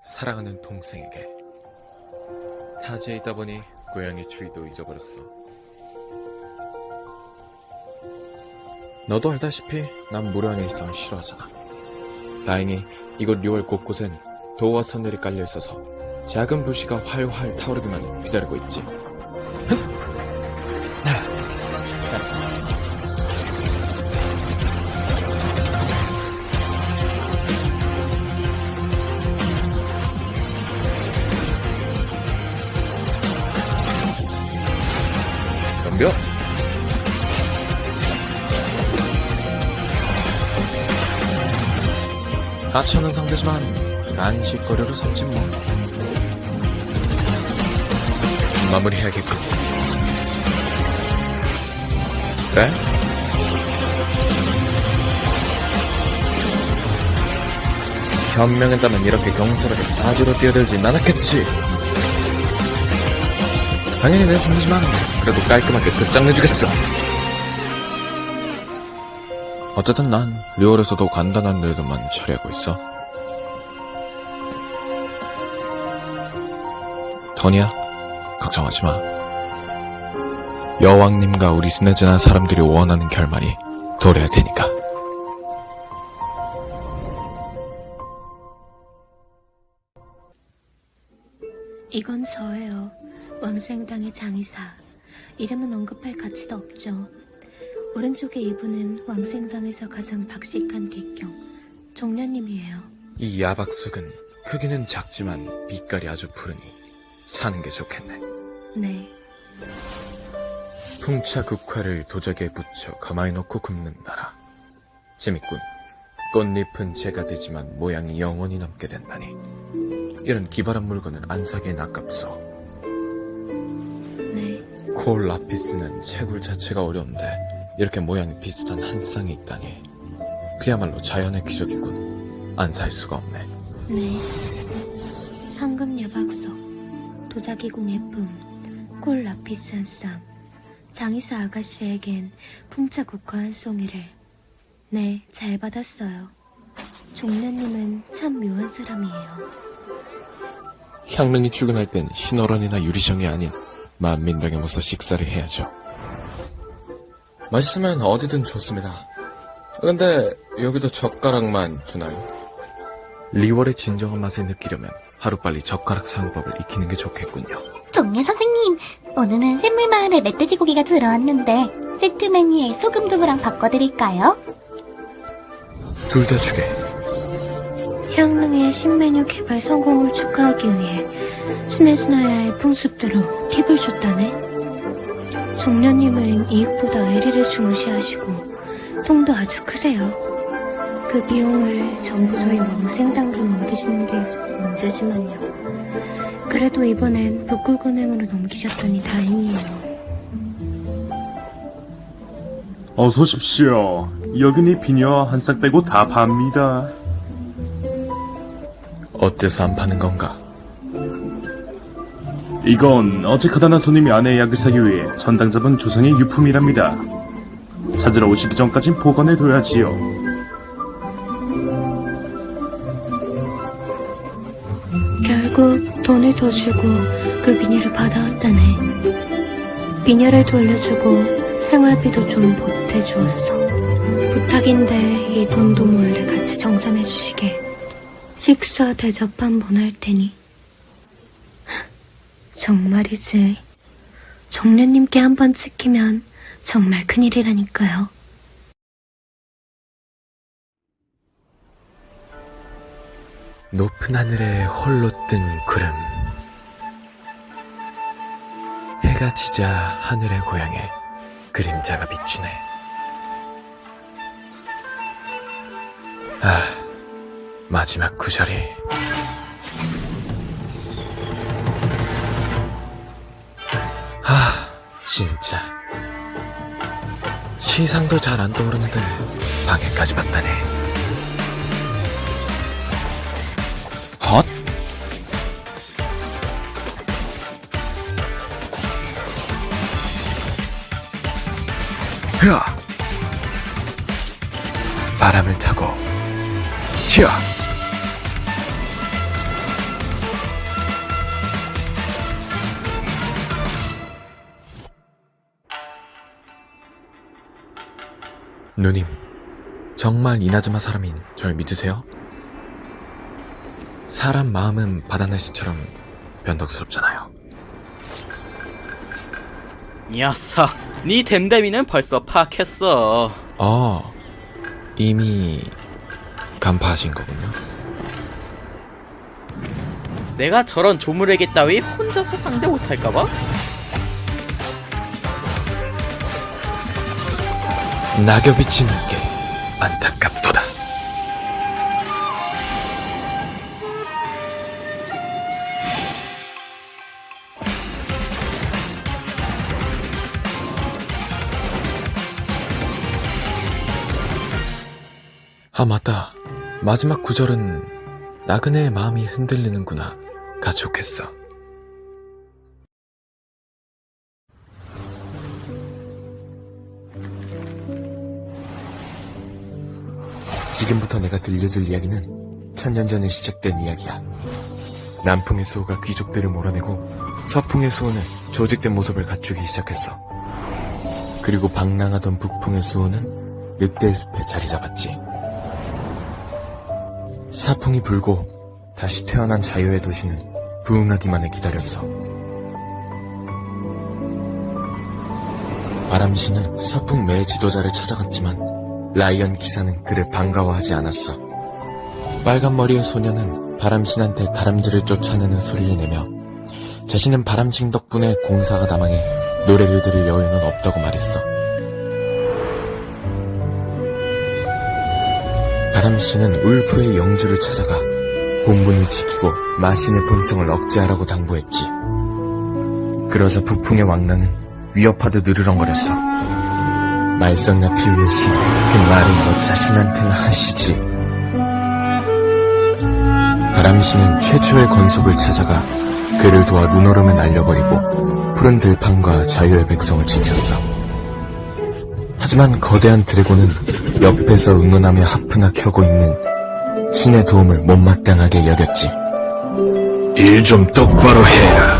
사랑하는 동생에게 타지에 있다 보니 고향의 주위도 잊어버렸어. 너도 알다시피 난 무료한 일상을 싫어하잖아. 다행히 이곳 6월 곳곳엔 도어와 선들이 깔려 있어서 작은 불씨가 활활 타오르기만을 기다리고 있지. 덤벼! 하찮은 상대지만 간식거리로 삼지 뭐. 마무리해야겠군. 그래? 현명했다면 이렇게 경솔하게 사지로 뛰어들진 않았겠지. 당연히 내 중이지만 그래도 깔끔하게 끝장내주겠어. 어쨌든 난 리월에서도 간단한 일들만 처리하고 있어. 토니야, 걱정하지 마. 여왕님과 우리 스네즈나 사람들이 원하는 결말이 도래할 테니까. 이건 저예요. 왕생당의 장의사. 이름은 언급할 가치도 없죠. 오른쪽에 이분은 왕생당에서 가장 박식한 객경. 종려님이에요. 이 야박숙은 크기는 작지만 빛깔이 아주 푸르니 사는 게 좋겠네. 네. 풍차 국화를 도자기에 붙여 가마에 넣고 굽는 나라. 재밌군. 꽃잎은 재가 되지만 모양이 영원히 남게 된다니. 이런 기발한 물건은 안 사기엔 아깝소. 네. 콜 라피스는 채굴 자체가 어려운데 이렇게 모양이 비슷한 한 쌍이 있다니. 그야말로 자연의 기적이군. 안 살 수가 없네. 네. 상금 야박석. 도자기공예 품. 콜 라피스 한 쌍. 장의사 아가씨에겐 풍차 국화 한 송이를. 네, 잘 받았어요. 종려님은 참 묘한 사람이에요. 향릉이 출근할 땐 신어런이나 유리정이 아닌 만민당에 모서 식사를 해야죠. 맛있으면 어디든 좋습니다. 근데 여기도 젓가락만 주나요? 리월의 진정한 맛을 느끼려면 하루빨리 젓가락 사용법을 익히는 게 좋겠군요. 종려 선생님, 오늘은 샘물마을에 멧돼지 고기가 들어왔는데 세트 메뉴에 소금 두부랑 바꿔드릴까요? 둘 다 주게. 향릉의 신메뉴 개발 성공을 축하하기 위해 스네스나야의 풍습대로 팁을 줬다네. 종려님은 이익보다 의리를 중시하시고 통도 아주 크세요. 그 비용을 전부 저희 왕생당으로 넘기시는 게 문제지만요. 그래도 이번엔 북굴건행으로 넘기셨더니 다행이에요. 어서 오십시오. 여긴 이 비녀 한 싹 빼고 다 팝니다. 어때서 안 파는 건가? 이건 어제카다나 손님이 아내의 약을 사기 위해 전당 잡은 조상의 유품이랍니다. 찾으러 오시기 전까진 보관해둬야지요. 결국 돈을 더 주고 그 비닐을 받아왔다네. 비닐을 돌려주고 생활비도 좀 보태주었어. 부탁인데 이 돈도 몰래 같이 정산해 주시게. 식사 대접 한번 할 테니. 정말이지. 종려님께 한번 찍히면 정말 큰일이라니까요. 높은 하늘에 홀로 뜬 구름. 해가 지자 하늘의 고향에 그림자가 비추네. 아, 마지막 구절이. 진짜. 시상도 잘 안 떠오르는데 방해까지 받다네. 헛? 흐아! 바람을 타고 튀어! 누님, 정말 이나즈마 사람인 절 믿으세요? 사람 마음은 바다 날씨처럼 변덕스럽잖아요. 녀석, 네 댐댐이는 벌써 파악했어. 어, 이미 간파하신 거군요. 내가 저런 조물에게 따위 혼자서 상대 못할까봐? 낙엽이 지는 게 안타깝도다. 아, 맞다. 마지막 구절은 나그네의 마음이 흔들리는구나. 가족했어. 지금부터 내가 들려줄 이야기는 천년 전에 시작된 이야기야. 남풍의 수호가 귀족들을 몰아내고 서풍의 수호는 조직된 모습을 갖추기 시작했어. 그리고 방랑하던 북풍의 수호는 늑대의 숲에 자리 잡았지. 사풍이 불고 다시 태어난 자유의 도시는 부흥하기만을 기다렸어. 바람씨는 서풍 매 지도자를 찾아갔지만 라이언 기사는 그를 반가워하지 않았어. 빨간 머리의 소녀는 바람신한테 다람쥐를 쫓아내는 소리를 내며 자신은 바람신 덕분에 공사가 다망해 노래를 들을 여유는 없다고 말했어. 바람씨는 울프의 영주를 찾아가 본분을 지키고 마신의 본성을 억제하라고 당부했지. 그러자 북풍의 왕랑은 위협하듯 느르렁거렸어. 말썽나 피우듯이 그 말은 너 자신한테나 하시지. 바람씨는 최초의 건속을 찾아가 그를 도와 눈얼음을 날려버리고 푸른 들판과 자유의 백성을 지켰어. 하지만 거대한 드래곤은 옆에서 응원하며 하프나 켜고 있는 신의 도움을 못마땅하게 여겼지. 일 좀 똑바로 해라.